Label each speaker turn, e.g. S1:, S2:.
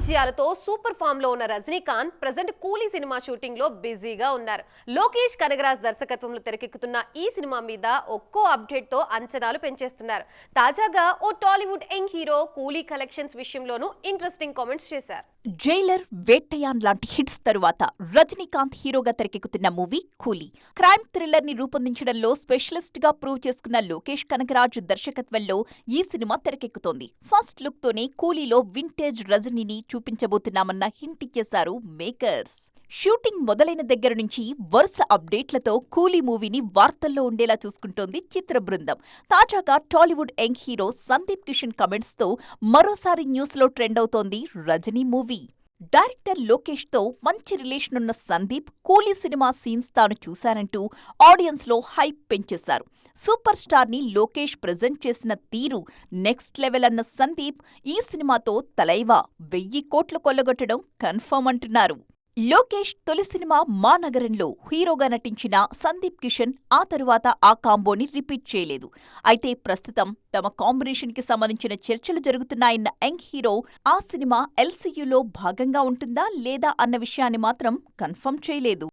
S1: విజయాలతో సూపర్ ఫామ్లో ఉన్న రజనీకాంత్ ప్రజెంట్ కూలీ సినిమా షూటింగ్లో బిజీగా ఉన్నారు. లోకేష్ కనగరాజ్ దర్శకత్వంలో తెరకెక్కుతున్న ఈ సినిమా మీద ఒక్కో అప్డేట్తో అంచనాలు పెంచేస్తున్నారు. తాజాగా ఓ Tollywood young hero Coolie collections విషయంలోనూ ఇంట్రెస్టింగ్ కామెంట్స్ చేశారు.
S2: జైలర్ వేట్టయాన్ లాంటి హిట్స్ తరువాత రజనీకాంత్ హీరోగా తెరకెక్కుతున్న మూవీ కూలీ. క్రైమ్ థ్రిల్లర్ని రూపొందించడంలో స్పెషలిస్ట్గా ప్రూవ్ చేసుకున్న లోకేష్ కనకరాజ్ దర్శకత్వంలో ఈ సినిమా తెరకెక్కుతోంది. ఫస్ట్ లుక్ తోనే కూలీలో వింటేజ్ రజనీని చూపించబోతున్నామన్న హింట్ ఇచ్చేశారు మేకర్స్. షూటింగ్ మొదలైన దగ్గర నుంచి వరుస అప్డేట్లతో కూలీ మూవీని వార్తల్లో ఉండేలా చూసుకుంటోంది చిత్ర బృందం. తాజాగా Tollywood young hero Sandeep Kishan కమెంట్స్తో మరోసారి న్యూస్లో ట్రెండ్ అవుతోంది రజనీ మూవీ. డైరెక్టర్ లోకేష్తో మంచి రిలేషన్ ఉన్న సందీప్ కూలీ సినిమా సీన్స్ తాను చూశానంటూ ఆడియన్స్లో హైప్ పెంచేశారు. సూపర్ స్టార్ని లోకేష్ ప్రజెంట్ చేసిన తీరు నెక్స్ట్ లెవెల్ అన్న సందీప్ ఈ సినిమాతో తలైవా వెయ్యి కోట్లు కొల్లగొట్టడం కన్ఫర్మ్ అంటున్నారు. లోకేష్ తొలి సినిమా మా నగరంలో హీరోగా నటించిన సందీప్ కిషన్ ఆ తరువాత ఆ కాంబోని రిపీట్ చేయలేదు. అయితే ప్రస్తుతం తమ కాంబినేషన్కి సంబంధించిన చర్చలు జరుగుతున్నాయన్న యంగ్ హీరో ఆ సినిమా ఎల్సీయూలో భాగంగా ఉంటుందా లేదా అన్న విషయాన్ని మాత్రం కన్ఫర్మ్ చేయలేదు.